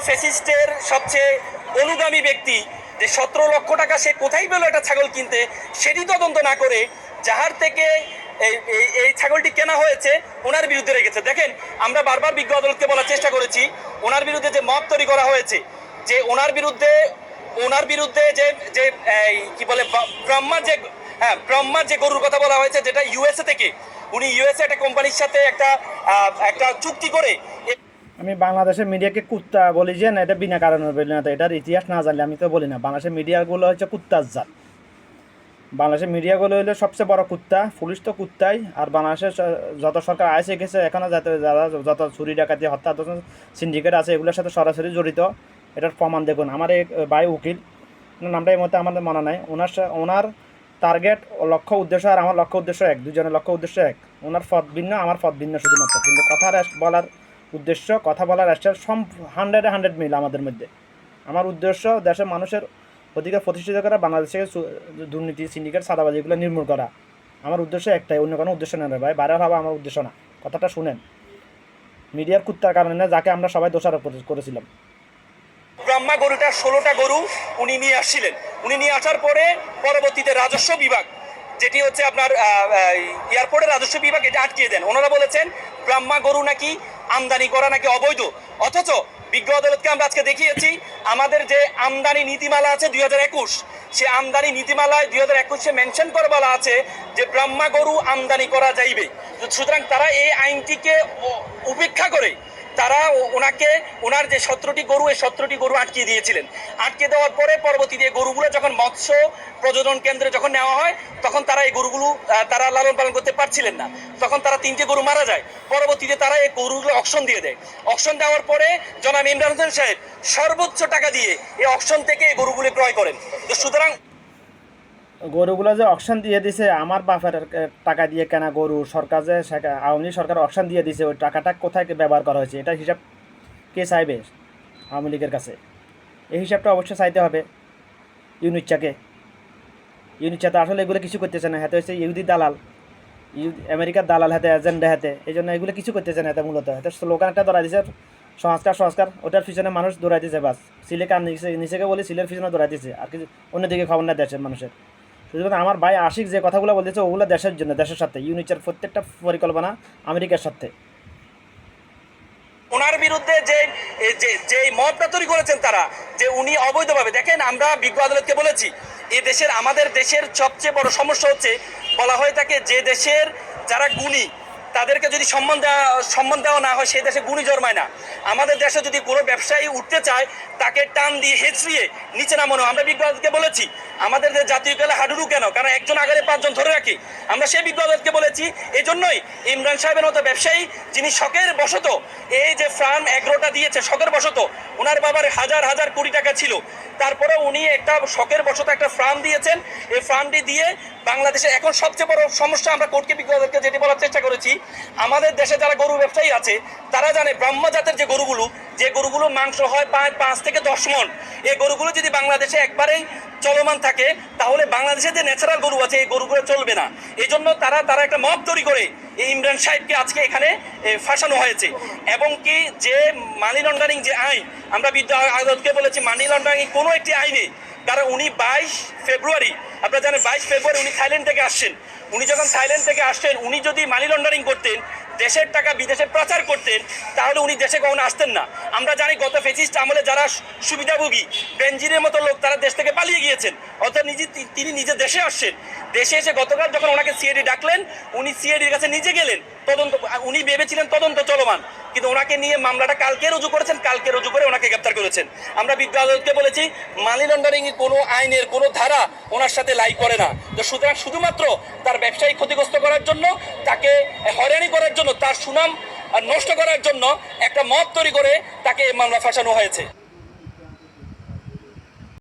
ফেসিস্টের সবচেয়ে অনুগামী ব্যক্তি, যে সতেরো লক্ষ টাকা সে কোথায় পেল একটা ছাগল কিনতে, সেটি তদন্ত না করে যাহার থেকে এই, এই- ছাগলটি কেনা হয়েছে, ওনার বিরুদ্ধে রেখেছে। দেখেন, আমরা বারবার বিজ্ঞ আদালতকে বলার চেষ্টা করেছি, ওনার বিরুদ্ধে যে মত তৈরি করা হয়েছে, যে ওনার বিরুদ্ধে ওনার বিরুদ্ধে যে যে কি বলে ব্র- ব্রহ্মা যে হ্যাঁ ব্রহ্মার যে গরুর কথা বলা হয়েছে, যেটা ইউএসএ থেকে, উনি ইউএসএ একটা কোম্পানির সাথে একটা একটা চুক্তি করে আমি বাংলাদেশের মিডিয়াকে কুত্তা বলি যে, না, এটা বিনা কারণে বলি না এটার ইতিহাস না জানলে আমি তো বলি না। বাংলাদেশের মিডিয়াগুলো হচ্ছে কুত্তার জাত। বাংলাদেশের মিডিয়াগুলো হলো সবচেয়ে বড় কুত্তা, পুলিশ তো কুত্তাই, আর বাংলাদেশের যত সরকার আইসে গেছে এখনও যাতে যারা যত চুরি ডাকাতি, হত্যা সিন্ডিকেট আছে, এগুলোর সাথে সরাসরি জড়িত, এটার প্রমাণ দেখুন। আমার এক ভাই উকিল নামটা এই মধ্যে আমাদের মনে নাই। ওনার ওনার টার্গেট লক্ষ্য উদ্দেশ্য আর আমার লক্ষ্য উদ্দেশ্য এক, দুজনের লক্ষ্য উদ্দেশ্য এক। ওনার পথ ভিন্ন, আমার পথ ভিন্ন শুধুমাত্র। কিন্তু কথা রেস- বলার উদ্দেশ্য কথা বলার রাষ্ট্রের সম হান্ড্রেডে হান্ড্রেড মিল আমাদের মধ্যে। আমার উদ্দেশ্য দেশের মানুষের অধিকার প্রতিষ্ঠিত করা, বাংলাদেশে দুর্নীতি সিন্ডিকেট সাদাবাজি এগুলো নির্মূল করা। আমার উদ্দেশ্য একটাই, অন্য কোনো উদ্দেশ্য রে ভাই। বাইরে হওয়া আমার উদ্দেশ্য না। কথাটা শুনেন। মিডিয়ার কুত্তার কারণে যাকে আমরা সবাই দোষারোপ করেছিলাম। ব্রহ্মা গরুটা, ষোলোটা গরু উনি নিয়ে আসছিলেন। উনি নিয়ে আসার পরে পরবর্তীতে রাজস্ব বিভাগ, যেটি হচ্ছে আপনার এয়ারপোর্টের রাজস্ব বিভাগ, এটা আটকিয়ে দেন। ওনারা বলেছেন, ব্রহ্মা গরু নাকি আমদানি করা নাকি অবৈধ? অথচ বিজ্ঞ আদালতকে আমরা আজকে দেখিয়েছি, আমাদের যে আমদানি নীতিমালা আছে দুই হাজার একুশ, সে আমদানি নীতিমালায় দুই হাজার একুশে মেনশন করে বলা আছে যে ব্রহ্মা গরু আমদানি করা যাইবে সুতরাং তারা এই আইনটিকে উপেক্ষা করে তারা ওনাকে, ওনার যে সতেরোটি গরু, এই সতেরোটি গরু আটকে দিয়েছিলেন। আটকে দেওয়ার পরে পরবর্তীতে এই গরুগুলো যখন মৎস্য প্রজনন কেন্দ্রে যখন নেওয়া হয়, তখন তারা এই গরুগুলো তারা লালন পালন করতে পারছিলেন না। তখন তারা তিনটে গরু মারা যায়। পরবর্তীতে তারা এই গরুগুলো অকশন দিয়ে দেয়। অকশন দেওয়ার পরে জনাব ইমরান হোসেন সাহেব সর্বোচ্চ টাকা দিয়ে এই অকশন থেকে এই গরুগুলি ক্রয় করেন। তো সুতরাং গরুগুলো যে অকশন দিয়ে দিছে, আমার বাপের টাকা দিয়ে কেনা গরু, সরকার যে আওয়ামী সরকার অকশন দিয়ে দিছে, ওই টাকাটা কোথায় ব্যবহার করা হয়েছে, এটা হিসাব কে চাইবে আওয়ামী লীগের কাছে? এই হিসাবটা অবশ্যই চাইতে হবে ইউনিটচাকে ইউনিটচা তো আসলে এগুলো কিছু করতেছে না, হাতে হচ্ছে ইহুদি দালাল আমেরিকার দালাল হাতে এজেন্ডা হাতে, এই জন্য এগুলো কিছু করতেছে না হাতে মূলত। হাতে স্লোগান একটা ধরা দিছে, সংস্কার সংস্কার, ওটার পিছনে মানুষ দৌড়াই দিছে বাস। সিলে কার নিচে, নিচেকে বলে সিলের পিছনে দৌড়াই দিছে আর কিছু অন্যদিকে খবর না দেশের মানুষের। শুধুমাত্র আমার ভাই আশিক যে কথাগুলো বলতেছে, ওগুলো দেশের জন্য, দেশের সাথে ইউনিচার প্রত্যেকটা পরিকল্পনা আমেরিকার সাথে ওনার বিরুদ্ধে যে যে মতটা তৈরি করেছেন তারা, যে উনি অবৈধভাবে, দেখেন আমরা বিজ্ঞ আদালতকে বলেছি, এ দেশের, আমাদের দেশের সবচেয়ে বড় সমস্যা হচ্ছে, বলা হয়ে থাকে যে দেশের যারা গুণী তাদেরকে যদি সম্মান দেওয়া সম্মান দেওয়া না হয়, সেই দেশে গুণী জন্মায় না। আমাদের দেশে যদি কোনো ব্যবসায়ী উঠতে চায়, তাকে টান দিয়ে হেঁচড়িয়ে নিচে নামানো। আমরা বিজ্ঞ আদালতকে বলেছি, আমাদের যে জাতীয় খেলা হাডুডু কেন? কারণ একজন আগারে পাঁচজন ধরে রাখি। আমরা সেই বিজ্ঞ আদালতকে বলেছি এই জন্যই ইমরান সাহেবের মতো ব্যবসায়ী, যিনি শখের বশত, এই যে ফার্ম এগ্রোটা দিয়েছে, শখের বশত, ওনার বাবার হাজার হাজার কোটি টাকা ছিল। তারপরে উনি একটা শখের বশত একটা ফার্ম দিয়েছেন। এই ফার্মটি দিয়ে বাংলাদেশে এখন সবচেয়ে বড় সমস্যা আমরা কোর্টকে বিজ্ঞদেরকে যেটি বলার চেষ্টা করেছি আমাদের দেশে যারা গরু ব্যবসায়ী আছে, তারা জানে ব্রহ্ম জাতের যে গরুগুলো যে গরুগুলো মাংস হয় প্রায় পাঁচ থেকে দশ মন, এই গরুগুলো যদি বাংলাদেশে একবারেই চলমান থাকে, তাহলে বাংলাদেশে যে ন্যাচারাল গরু আছে, এই গরুগুলো চলবে না। এই জন্য তারা তারা একটা মত তৈরি করে এই ইমরান সাহেবকে আজকে এখানে ফাঁসানো হয়েছে। এবং কি যে মানি লন্ডারিং যে আইন, আমরা বিদ্যা আদালতকে বলেছি মানি লন্ডারিং কোনো একটি আইনে, কারণ উনি বাইশ ফেব্রুয়ারি, আপনারা জানেন বাইশ ফেব্রুয়ারি উনি থাইল্যান্ড থেকে আসছেন। উনি যখন থাইল্যান্ড থেকে আসছেন, উনি যদি মানি লন্ডারিং করতেন, দেশের টাকা বিদেশে প্রচার করতেন, তাহলে উনি দেশে কখনো আসতেন না। আমরা জানি গত ফেসিস্ট আমলে যারা সুবিধাভোগী বেঞ্জিনের মতো লোক, তারা দেশ থেকে পালিয়ে গিয়েছেন। অর্থাৎ নিজে তিনি নিজে দেশে আসছেন। দেশে এসে গতকাল যখন ওনাকে সিআইডি ডাকলেন, উনি সিআইডির কাছে নিজে গেলেন। তদন্ত উনি ভেবেছিলেন তদন্ত চলমান। কিন্তু ওনাকে নিয়ে মামলাটা কালকে রুজু করেছেন, কালকে রুজু করে ওনাকে গ্রেপ্তার করেছেন। আমরা বিজ্ঞ আদালতকে বলেছি মানি লন্ডারিং কোনো আইনের কোনো ধারা ওনার সাথে লাই করে না। তো সুতরাং শুধুমাত্র তার ব্যবসায়ী ক্ষতিগ্রস্ত করার জন্য, তাকে হয়রানি করার জন্য, তার সুনাম নষ্ট করার জন্য একটা মত তৈরি করে তাকে মামলা ফাঁসানো হয়েছে।